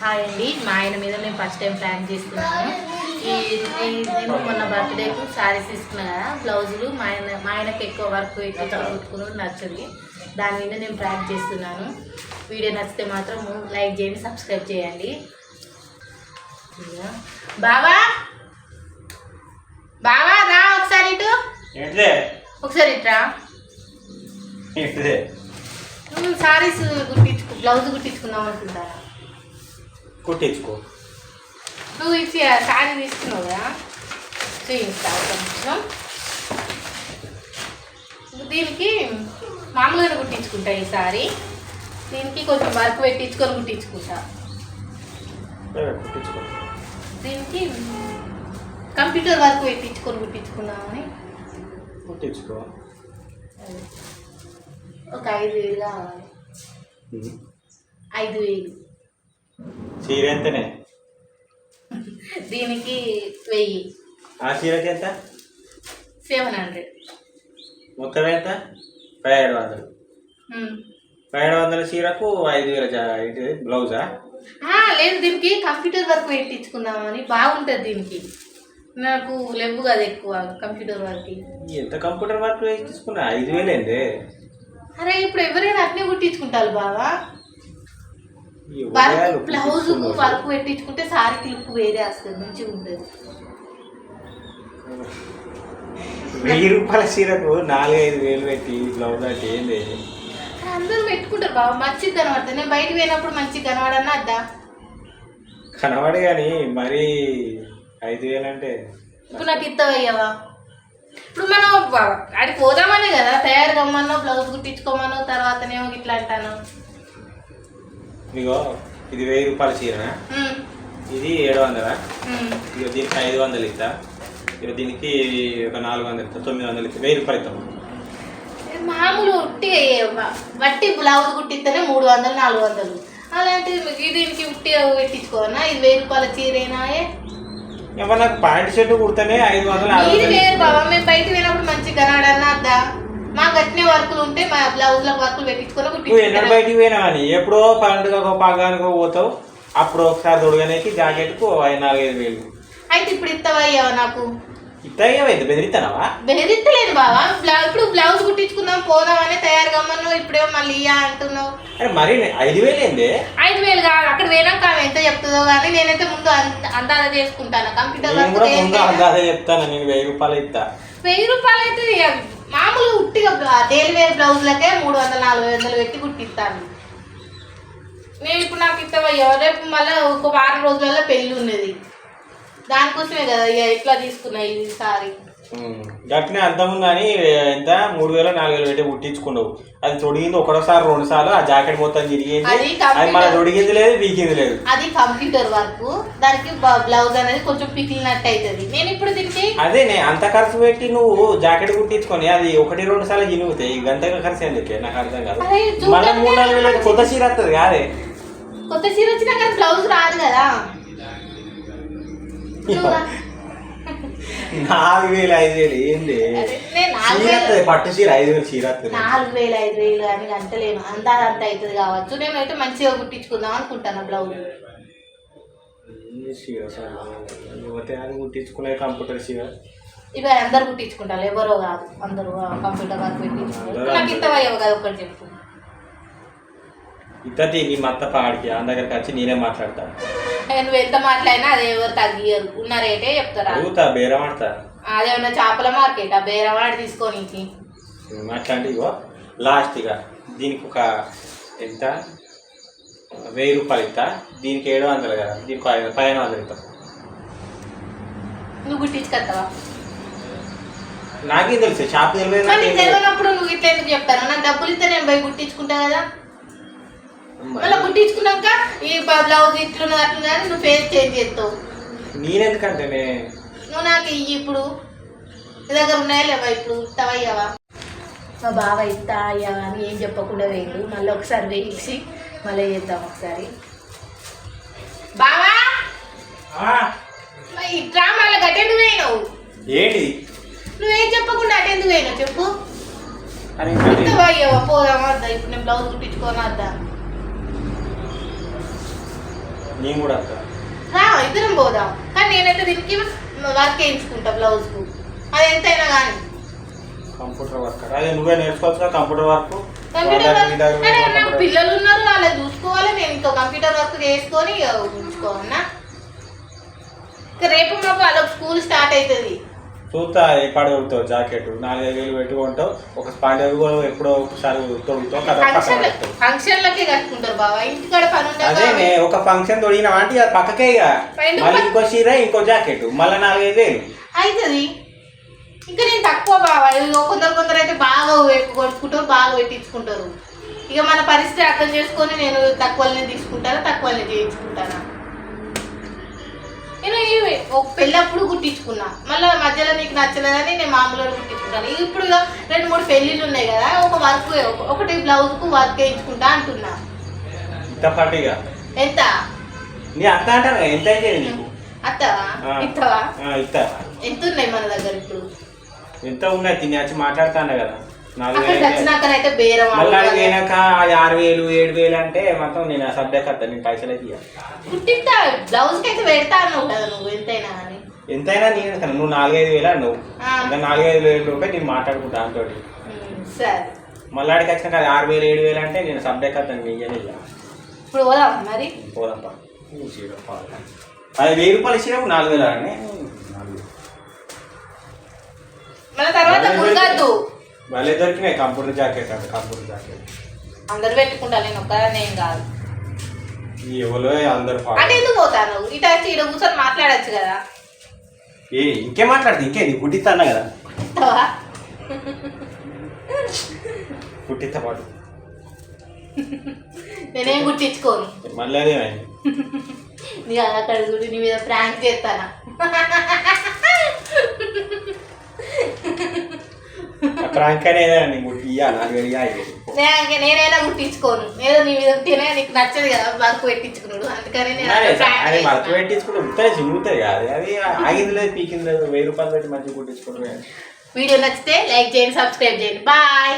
Hi అండి మా ఆయన మీద మేము ఫస్ట్ టైం ప్లాన్ చేస్తున్నాము ఈ నేను మొన్న బర్త్డేకు శారీస్ తీసుకున్నా కదా బ్లౌజులు. మా ఆయన మా ఆయనకి ఎక్కువ వర్క్ పెట్టి కుట్టుకుని నచ్చది. దాని మీద నేను ప్లాన్ చేస్తున్నాను. వీడియో నచ్చితే మాత్రం లైక్ చేయండి సబ్స్క్రైబ్ చేయండి. బావా? బావా రా ఒకసారి ఇటు. ఒకసారి ఇట్రా శారీస్ కుట్టించుకు బ్లౌజ్ కుట్టించుకుందాం అనుకుంటాను కుట్టించుకో నువ్వు ఇచ్చి శారీ తీసుకున్నావు కదా నిమిషం దీనికి మామూలుగా కుట్టించుకుంటా ఈ సారీ దీనికి కొంచెం వర్క్ పెట్టించుకొని కుట్టించుకుంటా సరే, కుట్టించుకో దీనికి కంప్యూటర్ వర్క్ పెట్టించుకొని కుట్టించుకుందామని కుట్టించుకో. ఒక ఐదు వేలు కావాలి ఐదు వేలు చీర ఎంతనే? దీనికి వెయ్యి. ఆ చీరకి ఎంత? Seven hundred. మొత్తం ఎంత? పదిహేడు వందలు. పదిహేడు వందల చీరకు ఐదు వేల బ్లౌజా? లేదు దీనికి కంప్యూటర్ వర్క్ పెట్టించుకుందామని. బాగుంటుంది దీనికి. నాకు లేవు కదా ఎక్కువ కంప్యూటర్ వర్క్. ఎంత కంప్యూటర్ వర్క్ తీసుకున్నా ఐదు వేలు అరే ఇప్పుడు ఎవరైనా అట్నే కుట్టించుకుంటారు బాగా వర్క్ బ్లౌజ్. వర్క్ పెట్టించుకుంటే సారీకి లుక్ వేరే వస్తుంది మంచిగా ఉంటుంది వెయ్యి రూపాయల చీరకు నాలుగు ఐదు వేలు పెట్టి బ్లౌజ్ అంటే ఏంది? అరే అందరూ పెట్టుకుంటారు బాబా మంచిగా కనబడుతుంది నేను బయటకు పోయినప్పుడు మంచిగా కనబడన్నా అద్దా? కనబడి కానీ మరీ ఐదు వేలు అంటే ఇప్పుడు నాకు ఇత్తవయ్యావా ఇప్పుడు మనం ఆడికి పోదామనే కదా తయారు కమ్మన్నో బ్లౌజ్ కుట్టించుకోమనో తర్వాతనేమో ఇట్లా అంటాను. ఇగో ఇది వెయ్యి రూపాయల చీరనా? ఇది ఏడు వందలా. ఇక దీనికి ఐదు వందలు ఇస్తా. ఇక దీనికి ఒక నాలుగు వందలు ఇస్తా తొమ్మిది వందలు ఇస్తా. వెయ్యి రూపాయలు ఇస్తాం. మామూలు ఉట్టి వట్టి బ్లౌజ్ కుట్టిస్తేనే మూడు వందలు నాలుగు వందలు. అలాంటిది మీకు దీనికి ఉట్టి పెట్టించుకోవన్నా ఇది వెయ్యి రూపాయల చీరేనా నాకు ప్యాంట్ షర్ట్ కుడితేనే ఐదు వందలు ఇది వేరు బాబా మేము బయటకు పోయినప్పుడు మంచిగా కనడన్నా అద్దా. మా గట్టిన వర్కులు ఉంటే మా వర్కులు ఎన్నడు బయటికి అని ఎప్పుడో పండుగకో పగానికో పోతావు. అప్పుడు ఒకసారి తొడగనేకి జాకెట్కు నాలుగైదు వేలు. అయితే ఇప్పుడు ఇస్తావయ్యావా నాకు? ఇస్తాయితే బెదిరిస్తానవా బెదిరించలేదు బావా. ఇప్పుడు బ్లౌజ్ కుట్టించుకుందాం పోదామని తయారు కమ్మన్నావు. ఇప్పుడేమో మళ్ళీ ఇయ్యా అంటున్నావు. అరే మరి ఐదు వేలు ఏంది? ఐదు వేలు కాదు. అక్కడ పోయినాక ఆమె ఎంత చెప్తుందో కానీ నేనైతే ముందు అంద- అందాజ చేసుకుంటాను. కంప్యూటర్ ముందు అందాజ చెప్తాను. నేను వెయ్యి రూపాయలు ఇస్తా వెయ్యి రూపాయలు అయితే మామూలు ఉట్టిగా తేలివేరు బ్లౌజులకే మూడు వందల నాలుగు వందలు పెట్టి కుట్టిస్తాను. నేను ఇప్పుడు నాకు ఇస్తావయ్యా రేపు మళ్ళీ ఒక వారం రోజులలో పెళ్ళి ఉన్నది. దానికోసమే కదా ఇక ఎట్లా తీసుకున్నాయి ఈసారి గట్టినే అంతముందు కానీ ఎంత? మూడు వేలు నాలుగు వేలు పెట్టి కుట్టించుకున్నావు. అది తొడిగింది ఒకటోసారి రెండు సార్లు ఆ జాకెట్ మొత్తం తిరిగింది. అది మన తొడిగింది లేదు బీకింది లేదు. అది కంప్యూటర్ వర్క్. దానికి బ్లౌజ్ అనేది కొంచెం పికిలినట్టు అవుతుంది నేను ఇప్పుడు దీనికి అదే నే అంత ఖర్చు పెట్టి నువ్వు జాకెట్ కుట్టించుకొని అది ఒకటి రెండు సార్లు జినుగుతాయి గంటగా ఖర్చు ఎందుకే నాకు అర్థం కాదు. మళ్ళీ. మూడు నాలుగు వేలు కొత్త చీర వస్తుంది కాదే కొత్త చీర వచ్చినా కానీ బ్లౌజ్ రాదు కదా. నాలుగు వేలు ఐదు వేలు ఏంది? అరే, నేను నాలుగు చీర వేలు వస్తుంది పట్టు చీర ఐదు వేలు చీర నాలుగు వేలు ఐదు వేలు అని అంటలేను. అంతా అంత అవుతుంది కావచ్చు. నేను అయితే మంచిగా కుట్టించుకుందాం అనుకుంటాను బ్లౌజ్. చీర కుట్టించుకునే కంప్యూటర్ చీర? ఇవి అందరు కుట్టించుకుంటారు. ఎవరో కాదు. అందరూ కంప్యూటర్ వర్క్ పెట్టించుకుంటారు. కదా ఒకటి చెప్పు. మత్త పాడికి ఆ దగ్గరికి వచ్చి నేనే మాట్లాడతాను. నువ్వు ఎంత మాట్లాడినా అది ఎవరు తగ్గియరు ఉన్న రేటే చెప్తారా? బేరం ఆడతా. అదేమన్నా చేపల మార్కెట్ ఆ? బేరవాడి తీసుకోనీకి అట్లాంటి ఇగో? లాస్ట్ ఇక దీనికి ఒక ఎంత? వెయ్యి రూపాయలు ఇస్తా. దీనికి ఏడు వందలు కదా? దీనికి ఐదు పదిహేను వందలు ఇస్తా. నువ్వు కుట్టించుకొస్తావా నాకేం తెలుసు షాప్ తెలియదు. తెలియనప్పుడు నువ్వు ఇట్లా ఎందుకు చెప్తాను? నాకు డబ్బులు ఇస్తే నేను పోయి కుట్టించుకుంటా కదా. మళ్ళీ కుట్టించుకున్నాక ఈ బ్లౌజ్ ఇట్లున్నది అట్లున్నది నువ్వు ఫేస్ చేంజ్ చేస్తావు. నేనెందుకంటేనే? నువ్వు నాకు ఇయ్యి ఇప్పుడు. నీ దగ్గర ఉన్నాయా లేవా ఇప్పుడు? ఇస్తావయ్యావా మా బావ ఇస్తా అయ్యావా అని ఏం చెప్పకుండా వేయడు మళ్ళీ ఒకసారి వేయించి మళ్ళీ చేద్దాం ఒకసారి. బావా! ఇట్లా మళ్ళీ గట్టెందుకు వేయను ఏంటిది? నువ్వేం చెప్పకుండా అటెందుకు వేయను చెప్పు? అరే అయ్యావా పోదామా వద్దా ఇప్పుడు నేను బ్లౌజ్ కుట్టించుకోనా వద్దా నేను కూడా రా ఇద్దరం పోదాం. కానీ నేనైతే దీనికి వర్క్ వేయించుకుంటా బ్లౌజ్కు అది ఎంతైనా కానీ కంప్యూటర్ వర్క్ అదే నువ్వే నేర్చుకోవచ్చు కంప్యూటర్ వర్క్ కంప్యూటర్ వర్క్ అరే నాకు పిల్లలు ఉన్నారు వాళ్ళని చూసుకోవాలి నేను ఇంకో కంప్యూటర్ వర్క్ చేసుకొని ఇక రేపు మాకు వాళ్ళకి స్కూల్ స్టార్ట్ అవుతుంది. చూస్తా ఎప్పుడు కొడుతావు జాకెట్ నాలుగైదు వేలు పెట్టుకుంటావు ఒక పండుగ కూడా ఎప్పుడో ఒకసారి తొడుగుతావు. ఫంక్షన్లకే కట్టుకుంటారు బాబా ఇంటికాడ పని అదే ఒక ఫంక్షన్ తొడిగినా అంటే అది పక్కకే ఇక. మళ్ళీ ఇంకో చీర ఇంకో జాకెట్ మళ్ళీ నాలుగైదు వేలు. అవుతుంది ఇంకా నేను తక్కువ బాబా ఇదిగో కొందరు కొందరు అయితే బాగా కొట్టుకుంటారు బాగా పెట్టించుకుంటారు. ఇక మన పరిస్థితి అర్థం చేసుకొని నేను తక్కువనే తీసుకుంటానా తక్కువనే చేయించుకుంటానా? పెళ్ళప్పుడు కుట్టించుకున్నా. మళ్ళీ మధ్యలో నీకు నచ్చలేదని నేను మామూలుగా కుట్టించుకుంటాను. ఇప్పుడు రెండు మూడు పెళ్ళిళ్ళు ఉన్నాయి కదా ఒక వర్క్ ఒకటి బ్లౌజ్కు వర్క్ వేయించుకుంటా అంటున్నా. ఎంత? నీ అత్త అంటారు ఎంత అయితే అత్తవా. ఇత్తవా? ఎంత ఉన్నాయి మన దగ్గర ఇప్పుడు? ఎంత ఉన్నాయి? తిని వచ్చి మాట్లాడుతాను కదా. నాలుగు అక్కడికి వేలు. వచ్చినాకనైతే బేరం మళ్ళీ. పోయినాక అది ఆరు వేలు ఏడు వేలు అంటే మొత్తం నేను సబ్జెక్ట్ వస్తా నేను పైసలు అయితే. కుట్టిస్తా బ్లౌజ్కి అయితే పెడతా అన్నావు కదా నువ్వు ఎంతైనా కానీ ఎంతైనా నేను నువ్వు నాలుగైదు వేలు అన్నావు. ఇంకా నాలుగైదు వేలు రూపాయలు నేను మాట్లాడుకుంటా దాంతో సరే. మళ్ళీ ఆడికి వచ్చినాక అది ఆరు వేలు ఏడు వేలు అంటే నేను సబ్జెక్ట్ వస్తాను నీ ఇయ్యని ఇయ్య. ఇప్పుడు పోదాం మరి. పోదాంపా. అది వెయ్యి రూపాయలు ఇచ్చినప్పుడు నాలుగు వేలు అని మన తర్వాత భలే దొరికినాయి కంప్యూటర్ జాకెట్ అంటే కంప్యూటర్ జాకెట్. అందరు పెట్టుకుంటా నేను ఒక్కదాన్ని ఏం కాదు. ఎవరో అందరు పాడు. అంటే ఎందుకు పోతాను ఇటు వచ్చి ఇక్కడ కూర్చొని మాట్లాడచ్చు కదా. ఏ ఇంకేం మాట్లాడుతుంది ఇంకేంది కుట్టిస్తాను కదా. ఇస్తావా? కుట్టిస్తా పాటు నేనేం గుర్తించుకోను మళ్ళీ అదేమైంది? నీ అక్కడ చూడు నీ మీద ప్రాంక్ చేస్తానా. ప్రాంక్ అనేది నీ ముట్టి ఇయ్య నాలుగు వేలు ఇయ్య, ఐదు వేలు. నేను నేనైనా గుర్తించుకోను. ఏదో నీ మీద ఉంటేనే నీకు నచ్చదు కదా వర్క్ పెట్టించుకున్నాడు. అందుకని అది చేస్తాను. పెట్టించుకుంటే ఉత్తరే చిరుగుతాయి కాదు అది ఆగింది లేదు పీకింది లేదు వెయ్యి రూపాయలు పెట్టి మంచిగా కుట్టించుకుంటే వీడియో నచ్చితే లైక్ చేయండి సబ్స్క్రైబ్ చేయండి. బాయ్!